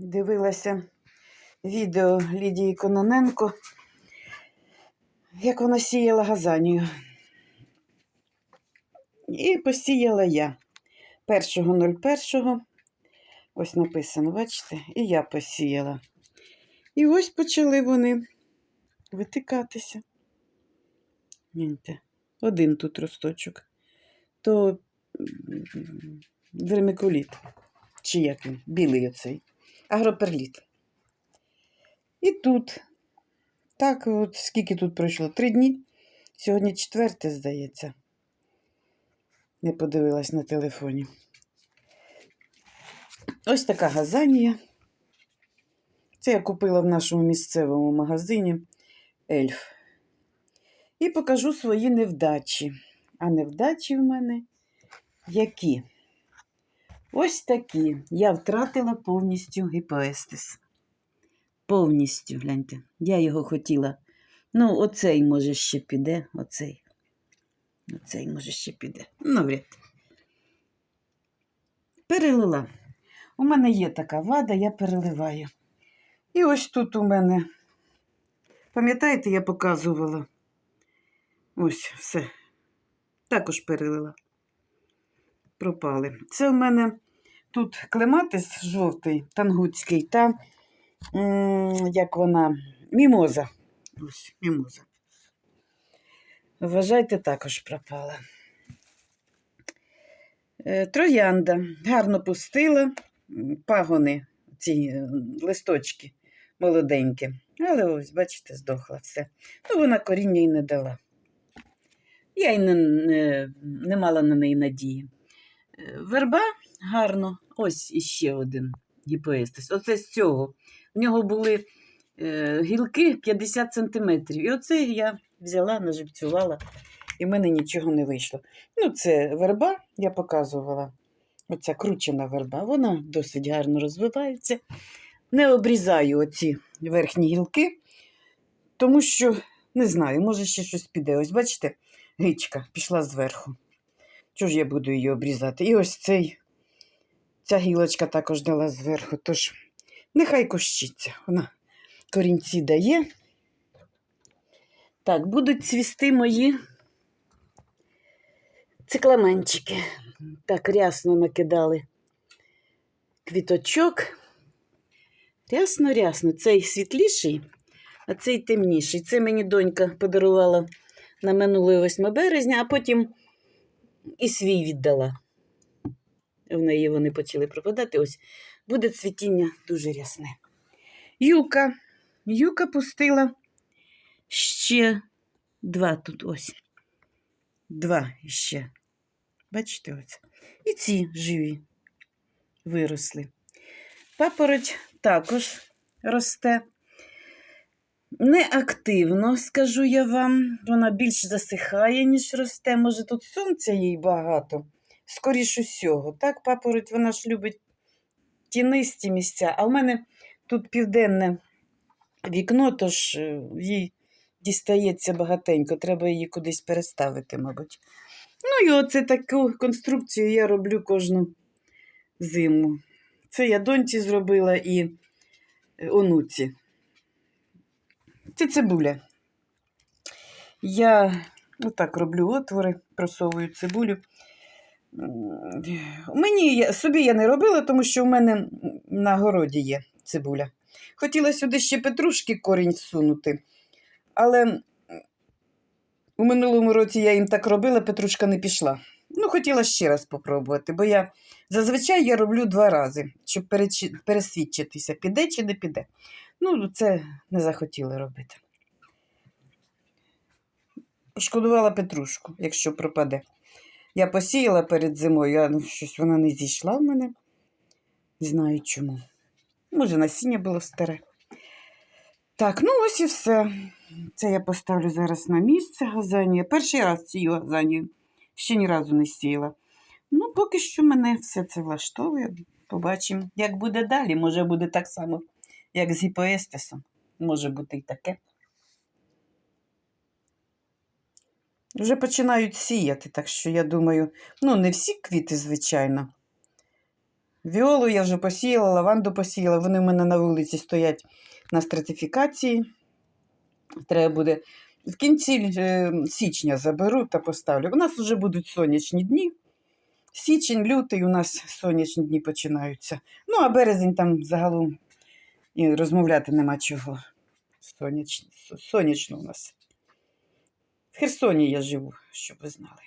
дивилася відео Лідії Кононенко, як вона сіяла газанію. І посіяла я 1.01. Ось написано, бачите? І я посіяла. І ось почали вони витикатися. Гляньте, один тут росточок. То вермикуліт. Чи як він? Білий оцей. Агроперліт. І тут. Так, от скільки тут пройшло? Три дні. Сьогодні четверте, здається. Не подивилась на телефоні. Ось така газанія. Це я купила в нашому місцевому магазині Ельф. І покажу свої невдачі. А невдачі в мене які? Ось такі. Я втратила повністю гіпоестис. Повністю, гляньте. Я його хотіла. Ну, оцей, може, ще піде. Оцей. Оцей, може, ще піде. Ну, вряд. Перелила. У мене є така вада, я переливаю. І ось тут у мене. Пам'ятаєте, я показувала? Ось все. Також перелила. Пропали. Це в мене тут клематис жовтий, тангутський, та як вона, мімоза. Ось, мімоза. Вважайте, також пропала. Е, Троянда гарно пустила, пагони, ці е, листочки молоденькі. Але ось, бачите, здохла все. Ну, вона коріння й не дала. Я й не, не, не мала на неї надії. Верба гарно, ось іще один гіпоестис. Оце з цього. В нього були е, гілки 50 см. І оце я взяла, наживцювала, і в мене нічого не вийшло. Ну, це верба, я показувала. Оця кручена верба, вона досить гарно розвивається. Не обрізаю оці верхні гілки, тому що не знаю, може ще щось піде. Ось бачите, гичка пішла зверху. Чого ж я буду її обрізати? І ось цей, ця гілочка також дала зверху. Тож нехай кущиться. Вона корінці дає. Так, будуть цвісти мої цикламенчики. Так, рясно накидали квіточок. Рясно, рясно. Цей світліший, а цей темніший. Це мені донька подарувала на минуле 8 березня, а потім і свій віддала. В неї вони почали пропадати. Ось буде цвітіння дуже рясне. Юка. Юка пустила ще два тут ось. Два ще. Бачите, ось. І ці живі виросли. Папороть також росте. Неактивно, скажу я вам. Вона більш засихає, ніж росте. Може, тут сонця їй багато. Скоріш усього. Так, папороть, вона ж любить тінисті місця. А в мене тут південне вікно, тож е, їй дістається багатенько. Треба її кудись переставити, мабуть. Ну і оце таку конструкцію я роблю кожну зиму. Це я доньці зробила і е, онуці. Це цибуля. Я отак роблю отвори, просовую цибулю. Мені собі я не робила, тому що в мене на городі є цибуля. Хотіла сюди ще петрушки корінь всунути, але у минулому році я їм так робила, петрушка не пішла. Ну, хотіла ще раз спробувати, бо я зазвичай я роблю два рази, щоб пересвідчитися, піде чи не піде. Ну, це не захотіли робити. Пошкодувала петрушку, якщо пропаде. Я посіяла перед зимою, а ну, щось вона не зійшла в мене. Не знаю чому. Може, насіння було старе. Так, ну ось і все. Це я поставлю зараз на місце газанія. Перший раз сію газанію. Ще ні разу не сіяла. Ну, поки що мене все це влаштовує. Побачимо, як буде далі. Може, буде так само, як з гіпоестесом. Може бути і таке. Вже починають сіяти, так що я думаю, ну, не всі квіти, звичайно. Віолу я вже посіяла, лаванду посіяла. Вони в мене на вулиці стоять на стратифікації. Треба буде в кінці е, січня заберу та поставлю. У нас вже будуть сонячні дні. Січень, лютий у нас сонячні дні починаються. Ну, а березень там загалом і розмовляти нема чого. Соняч... Сонячно у нас. В Херсоні я живу, щоб ви знали.